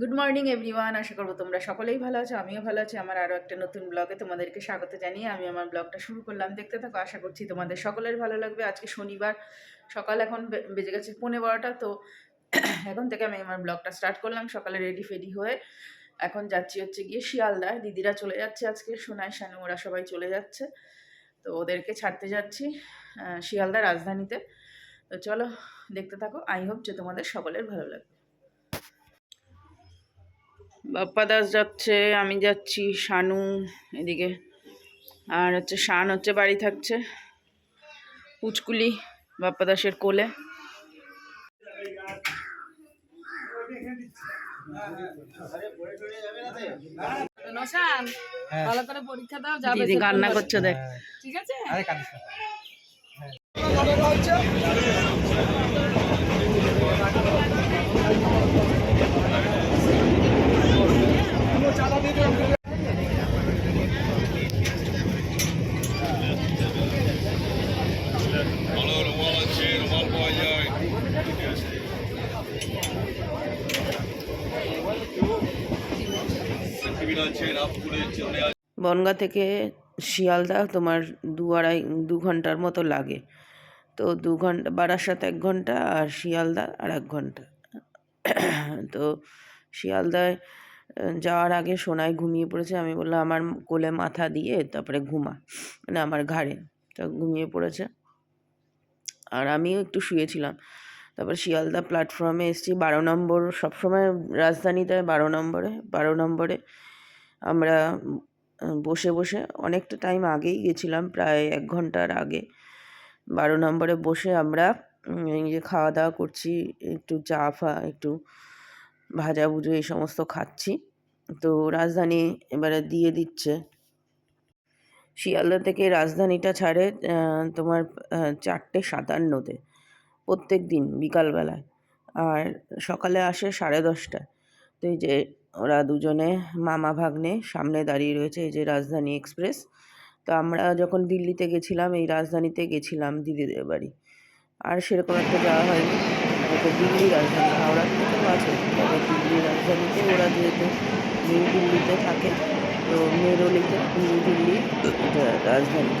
Good morning everyone আশা করব তোমরা সকলেই ভালো আছো, আমিও ভালো আছি। আমার আরও একটা নতুন ব্লগে তোমাদেরকে স্বাগত জানিয়ে আমি আমার ব্লগটা শুরু করলাম। দেখতে থাকো, আশা করছি তোমাদের সকলের ভালো লাগবে। আজকে শনিবার, সকাল এখন বেজে গেছে পৌনে বারোটা, তো এখন থেকে আমি আমার ব্লগটা স্টার্ট করলাম, সকালে রেডি ফেডি হয়ে এখন যাচ্ছি হচ্ছে গিয়ে শিয়ালদা দিদিরা চলে যাচ্ছে আজকে সোনায় শানু, ওরা সবাই চলে যাচ্ছে। তো ওদেরকে ছাড়তে যাচ্ছি শিয়ালদা রাজধানীতে। তো চলো, দেখতে থাকো। আই হোপ যে তোমাদের সকলের ভালো লাগবে। বাপ্পা দাস যাচ্ছে আমি যাচ্ছি শানু এদিকে আর হচ্ছে শান হচ্ছে বাড়ি থাকছে পুচকুলি বাপ্পা দাসের কোলে হ্যাঁ। ভালো করে পরীক্ষা দাও যাবে করছে দেখ ঠিক আছে আরে কাঁদিস না। ভালো রুমাল আছে রুমাল পাওয়া যায় টিফিন আছে রামপুরে চলে আসে বনগা থেকে শিয়ালদা তোমার দু আড়াই, দু ঘণ্টার মতো লাগে। তো দু ঘণ্টা, বারাসাত এক ঘণ্টা আর শিয়ালদা আর এক ঘণ্টা। তো শিয়ালদায় যাওয়ার আগে সোনায় ঘুমিয়ে পড়েছে। আমি বললাম, আমার কোলে মাথা দিয়ে তারপরে ঘুমা। মানে আমার ঘাড়ে তো ঘুমিয়ে পড়েছে। আর আমিও একটু শুয়েছিলাম। তারপর শিয়ালদা প্ল্যাটফর্মে এসেছি। বারো নম্বর, সবসময় রাজধানীতে বারো নম্বরে বারো নম্বরে আমরা বসে বসে অনেকটা টাইম আগেই গেছিলাম, প্রায় এক ঘণ্টার আগে। বারো নম্বরে বসে আমরা যে খাওয়া দাওয়া করছি, একটু চা, ফা, একটু ভাজা ভুজো এই সমস্ত খাচ্ছি। তো রাজধানী এবারে দিয়ে দিচ্ছে। শিয়ালদা থেকে রাজধানীটা ছাড়ে তোমার চারটে সাতান্নতে, প্রত্যেক দিন, বিকালবেলায়। আর সকালে আসে সাড়ে দশটায়। তো এই যে ওরা দুজনে মামা ভাগ্নে সামনে দাঁড়িয়ে রয়েছে এই যে রাজধানী এক্সপ্রেস। তো আমরা যখন দিল্লিতে গেছিলাম, এই রাজধানীতে গেছিলাম দিদিদের বাড়ি। আর সেরকম একটা যাওয়া হয়নি। তো দিল্লি রাজধানী, হাওড়ার থেকেও আছে। তবে দিল্লি রাজধানীতে ওরা যেহেতু নিউ দিল্লিতে থাকে, তো মেরোলিতে নিউ দিল্লি রাজধানী।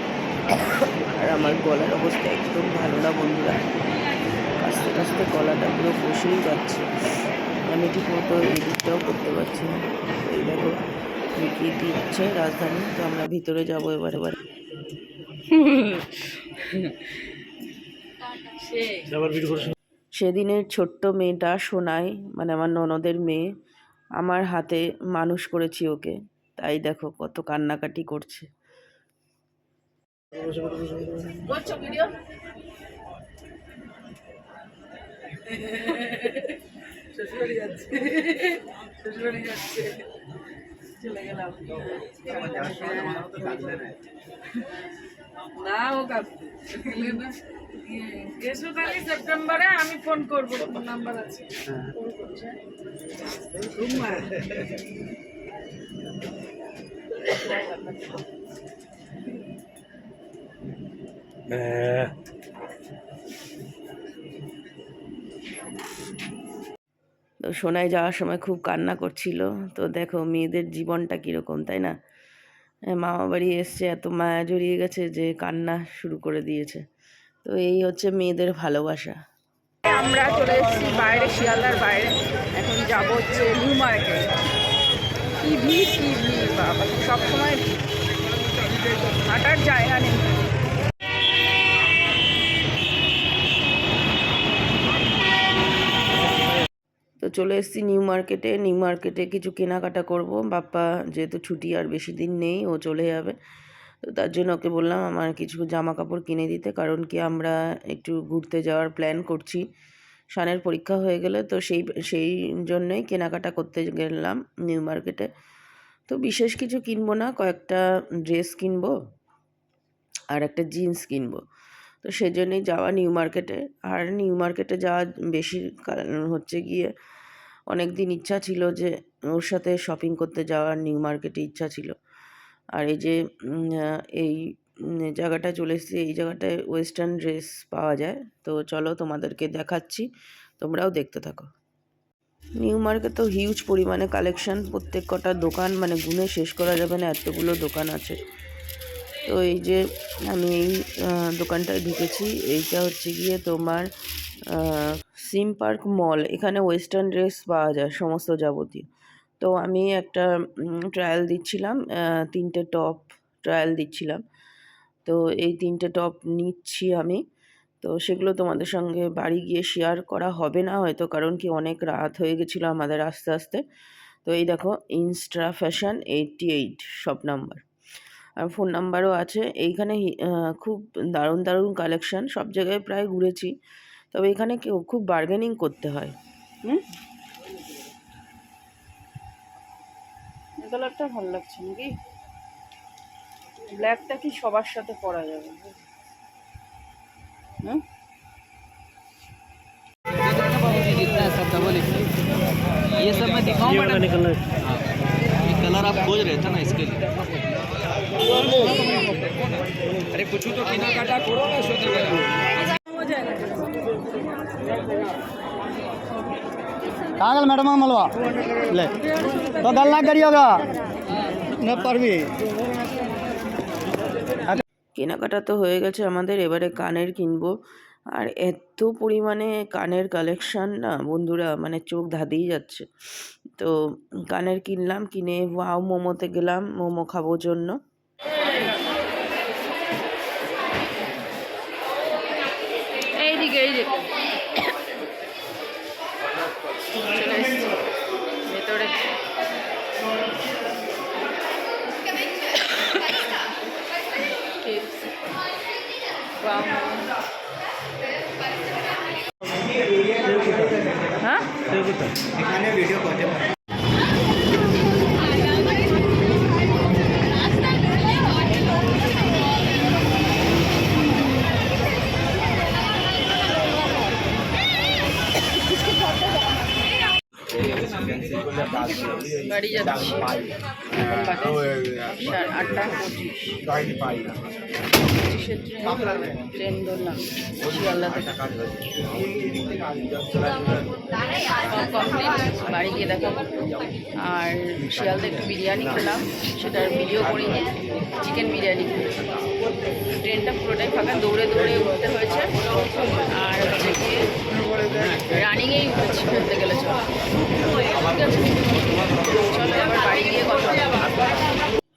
আর আমার গলার অবস্থা একদম ভালো না বন্ধুরা। আস্তে আস্তে গলাটা পুরো বসেই যাচ্ছে। আমি ঠিক মতো এডিটটাও করতে পারছি না। এই দেখো কি দিচ্ছে রাজধানী, তো আমরা ভিতরে যাব এবার। এবার সেদিনের ছোট্ট মেয়েটা সোনাই মানে আমার ননদের মেয়ে, আমার হাতে মানুষ করেছি ওকে। তাই দেখো, কত কান্নাকাটি করছে। ভিডিও? শ্বশুরবাড়ি যাচ্ছে। শ্বশুরবাড়ি যাচ্ছে। চলে গেলাম। না ও কাঁদবে না এসো তাহলে সেপ্টেম্বরে আমি ফোন করব তোমার নাম্বার আছে। ফোন তো সোনাই যাওয়ার সময় খুব কান্না করছিল। তো দেখো মেয়েদের জীবনটা কীরকম তাই না? এ, মামা বাড়ি এসছে এত মায়া জড়িয়ে গেছে যে কান্না শুরু করে দিয়েছে। তো এই হচ্ছে মেয়েদের ভালোবাসা। আমরা চলে এসেছি বাইরে শিয়ালদার বাইরে। এখন যাব হচ্ছে নিউ মার্কেট। কি ভিড় কি ভিড় বাবা। সবসময় হাঁটার জায়গা নেই। চলে এসেছি নিউ মার্কেটে। নিউ মার্কেটে কিছু কেনাকাটা করব। বাপ্পা যেহেতু ছুটি আর বেশি দিন নেই, ও চলে যাবে। তো তার জন্য ওকে বললাম, আমার কিছু জামা কাপড় কিনে দিতে। কারণ কি আমরা একটু ঘুরতে যাওয়ার প্ল্যান করছি। শানের পরীক্ষা হয়ে গেলে তো সেই সেই জন্যই কেনাকাটা করতে গেলাম নিউ মার্কেটে। তো বিশেষ কিছু কিনবো না, কয়েকটা ড্রেস কিনবো আর একটা জিন্স কিনবো। তো সেজন্যই যাওয়া নিউ মার্কেটে। আর নিউ মার্কেটে যাওয়া বেশি কারণ হচ্ছে গিয়ে অনেক দিন ইচ্ছা ছিল যে ওর সাথে শপিং করতে যাওয়ার নিউ মার্কেটে ইচ্ছা ছিল। আর এই যে এই উম, জায়গাটায় চলে এসেছি এই জায়গাটায় ওয়েস্টার্ন ড্রেস পাওয়া যায়। তো চলো তোমাদেরকে দেখাচ্ছি তোমরাও দেখতে থাকো। নিউ মার্কেট তো হিউজ পরিমাণে কালেকশন প্রত্যেক কটা দোকান মানে গুনে শেষ করা যাবে না এতগুলো দোকান আছে। তো এই যে আমি এই দোকানটায় ঢুকেছি এইটা হচ্ছে গিয়ে তোমার সিম পার্ক মল, এখানে ওয়েস্টার্ন ড্রেস পাওয়া যায়, সমস্ত যাবতীয়। তো আমি একটা ট্রায়াল দিচ্ছিলাম তিনটে টপ ট্রায়াল দিচ্ছিলাম। তো এই তিনটে টপ নিচ্ছি আমি। তো সেগুলো তোমাদের সঙ্গে বাড়ি গিয়ে শেয়ার করা হবে না, হয়তো কারণ কি অনেক রাত হয়ে গেছিল আমাদের আস্তে আস্তে। তো এই দেখো ইনস্ট্রা ফ্যাশন এইটটি এইট সব নাম্বার আর ফোন নাম্বারও আছে। এইখানে খুব দারুণ দারুণ কালেকশন সব জায়গায় প্রায় ঘুরেছি। তবে এখানে কেউ খুব বার্গেনিং করতে হয় হুম এই কালারটা ভালো লাগছে নাকি ব্ল্যাকটা কি সবার সাথে পরা যাবে হুম जितना है सब डबल एक्सेल ये सब मैं दिखाऊं मैडम हाँ ये कलर आप खोज रहे थे ना इसके लिए अरे कुछ तो बिना काटा करो ना सोचे कहाँ गल मैडम मलवा ले तो गल ना करिएगा न परवी কেনাকাটা তো হয়ে গেছে আমাদের এবারে কানের কিনবো আর এত পরিমাণে কানের কালেকশন না বন্ধুরা মানে চোখ ধাঁধিয়ে যাচ্ছে তো কানের কিনলাম কিনে ওয়াও মোমোতে গেলাম মোমো খাবো জন্য এখানে ভিডিও করতে বাড়ি যাচ্ছি। আটটা ট্রেন ধরলাম বাড়ি গিয়ে দেখাবো। আর শিয়ালদা একটু বিরিয়ানি খেলাম, সেটার ভিডিও করিনি চিকেন বিরিয়ানি ট্রেনটা পুরোটাই ফাঁকা, দৌড়ে দৌড়ে উঠতে হয়েছে। আর রানিংয়েই উঠেছি বলতে গেলে চল। ঠিক আছে।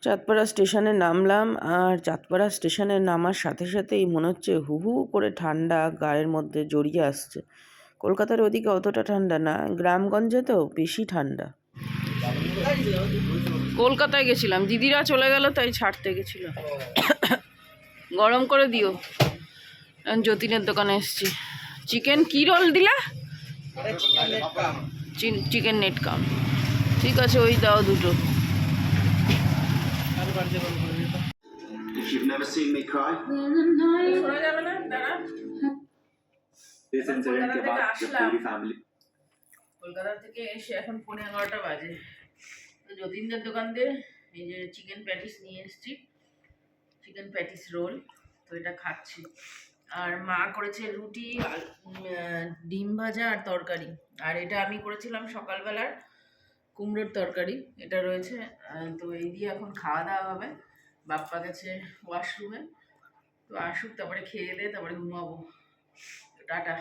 চাঁদপাড়া স্টেশনে নামলাম আর চাঁদপাড়া স্টেশনে নামার সাথে সাথেই মনে হচ্ছে হু হু করে ঠান্ডা গায়ের মধ্যে জড়িয়ে আসছে। কলকাতার ওদিকে অতটা ঠান্ডা না গ্রামগঞ্জে তো বেশি ঠান্ডা। কলকাতায় গেছিলাম দিদিরা চলে গেল তাই ছাড়তে গেছিল। গরম করে দিও। যতীনের দোকানে এসেছি। চিকেন কি রোল দিলা? চিকেন নেট কাম ঠিক আছে ওই দাও দুটো। কলকাতা থেকে এসে এখন পনেরো এগারোটা বাজে। যতীনদের দোকান দিয়ে এই যে চিকেন প্যাটিস নিয়ে এসেছি। চিকেন প্যাটিস রোল তো এটা খাচ্ছি। আর মা করেছে রুটি ডিম ভাজা আর তরকারি। আর এটা আমি করেছিলাম সকালবেলার কুমড়োর তরকারি, এটা রয়েছে। তো এই দিয়ে এখন খাওয়া দাওয়া হবে। বাপ্পা গেছে ওয়াশরুমে তো আসুক, তারপরে খেয়ে দিয়ে তারপরে ঘুমাবো। টাটা।